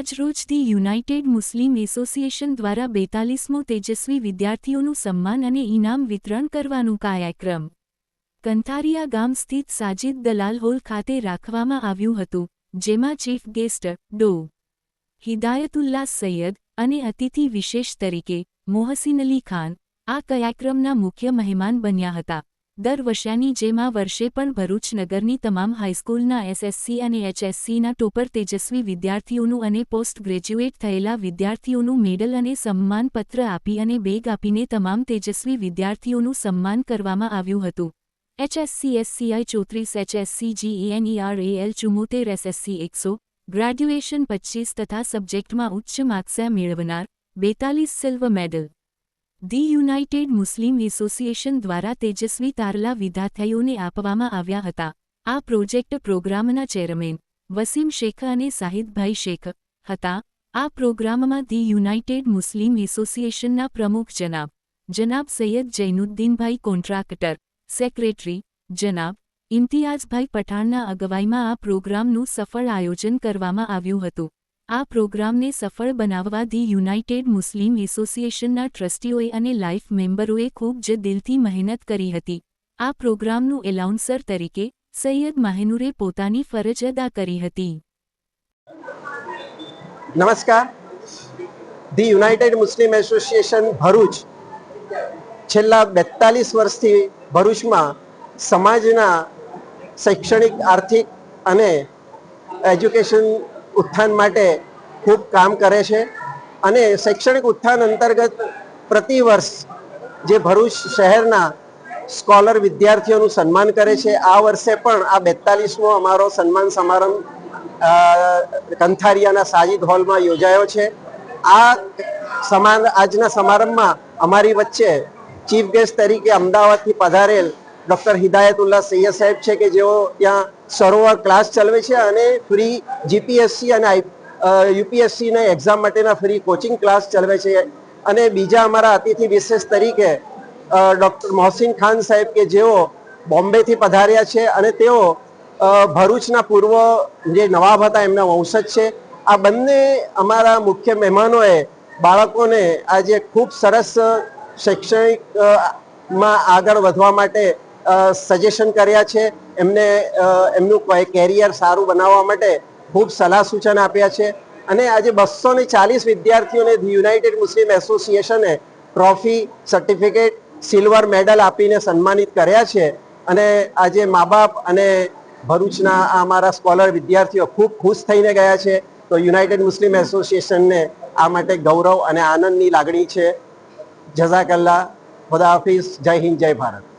આજરોજ the United Muslim association દ્વારા બેતાલીસમો તેજસ્વી વિદ્યાર્થીઓનું સન્માન અને ઇનામ વિતરણ કરવાનું કાર્યક્રમ કંથારિયા ગામ સ્થિત સાજિદ દલાલ હોલ ખાતે રાખવામાં આવ્યું હતું, જેમાં chief guest Dr. Hidayatullah Sayyed અને અતિથિ વિશેષ તરીકે મોહસિન અલી ખાન આ કાર્યક્રમના મુખ્ય મહેમાન બન્યા હતા. દર વર્ષાની જેમ વર્ષે પણ ભરૂચ નગરની તમામ હાઈસ્કૂલના એસએસસી અને એચએસસીના ટોપર તેજસ્વી વિદ્યાર્થીઓનું અને પોસ્ટ ગ્રેજ્યુએટ થયેલા વિદ્યાર્થીઓનું મેડલ અને સન્માનપત્ર આપી અને બેગ આપીને તમામ તેજસ્વી વિદ્યાર્થીઓનું સન્માન કરવામાં આવ્યું હતું. એચએસસી, એસસીઆઈ, ચોત્રીસ, એચએસસી જીઈએનઈઆરએએલ ચુમ્મોતેર, એસએસસી, એકસો, ગ્રેજ્યુએશન પચ્ચીસ તથા સબ્જેક્ટમાં ઉચ્ચ માર્ક્સ મેળવનાર બેતાલીસ silver medal. The United Muslim Association દ્વારા તેજસ્વી તારલા વિદ્યાર્થીઓને આપવામાં આવ્યા હતા. આ પ્રોજેક્ટ પ્રોગ્રામના ચેરમેન વસીમ શેખ અને સાહિદભાઈ શેખ હતા. આ પ્રોગ્રામમાં ધી યુનાઇટેડ મુસ્લિમ એસોસિએશનના પ્રમુખ જનાબ જનાબ સૈયદ જૈનુદ્દીનભાઈ કોન્ટ્રાક્ટર, સેક્રેટરી, જનાબ ઇમ્તિયાઝભાઈ પઠાણના અગવાઈમાં આ પ્રોગ્રામનું સફળ આયોજન કરવામાં આવ્યું હતું. આ પ્રોગ્રામને સફળ બનાવવા ધી યુનાઇટેડ મુસ્લિમ એસોસિએશનના ટ્રસ્ટીઓએ અને લાઇફ મેમ્બરોએ ખૂબ જ દિલથી મહેનત કરી હતી. આ પ્રોગ્રામનું એલાઉન્સર તરીકે સૈયદ માહેનુરે પોતાની ફરજ અદા કરી હતી. નમસ્કાર. The United Muslim Association Bharuch છેલ્લા બેતાલીસ વર્ષથી ભરૂચમાં સમાજના શૈક્ષણિક, આર્થિક અને એજ્યુકેશન ઉત્થાન માટે ખૂબ કામ કરે છે અને શૈક્ષણિક ઉત્થાન અંતર્ગત પ્રતિ વર્ષ જે ભરૂચ શહેરના સ્કોલર વિદ્યાર્થીઓનું સન્માન કરે છે. આ વર્ષે પણ આ બેતાલીસમો અમારો સન્માન સમારંભ કંથારિયાના સાજિદ હોલમાં યોજાયો છે. આ સમાન આજના સમારંભમાં અમારી વચ્ચે ચીફ ગેસ્ટ તરીકે અમદાવાદથી પધારેલ ડૉક્ટર હિદાયતુલ્લા સૈયદ સાહેબ છે કે જેઓ ત્યાં સરોવર ક્લાસ ચલાવે છે અને ફ્રી જીપીએસસી અને યુપીએસસીના એક્ઝામ માટેના ફ્રી કોચિંગ ક્લાસ ચલાવે છે. અને બીજા અમારા અતિથિ વિશેષ તરીકે ડૉક્ટર મોહસિન ખાન સાહેબ કે જેઓ બોમ્બેથી પધાર્યા છે અને તેઓ ભરૂચના પૂર્વ જે નવાબ હતા એમના વંશજ છે. આ બંને અમારા મુખ્ય મહેમાનોએ બાળકોને આજે ખૂબ સરસ શૈક્ષણિકમાં આગળ વધવા માટે સજેશન કર્યા છે. એમને એમનું કેરિયર સારું બનાવવા માટે ખૂબ સલાહ સૂચન આપ્યા છે. અને આજે બસો ને ચાલીસ વિદ્યાર્થીઓને યુનાઇટેડ મુસ્લિમ એસોસિએશને ટ્રોફી સર્ટિફિકેટ સિલ્વર મેડલ આપીને સન્માનિત કર્યા છે. અને આજે મા બાપ અને ભરૂચના આ અમારા સ્કોલર વિદ્યાર્થીઓ ખૂબ ખુશ થઈને ગયા છે. તો યુનાઇટેડ મુસ્લિમ એસોસિએશનને આ માટે ગૌરવ અને આનંદની લાગણી છે. જઝાકલ્લા ખુદા હાફિઝ. જય હિન્દ, જય ભારત.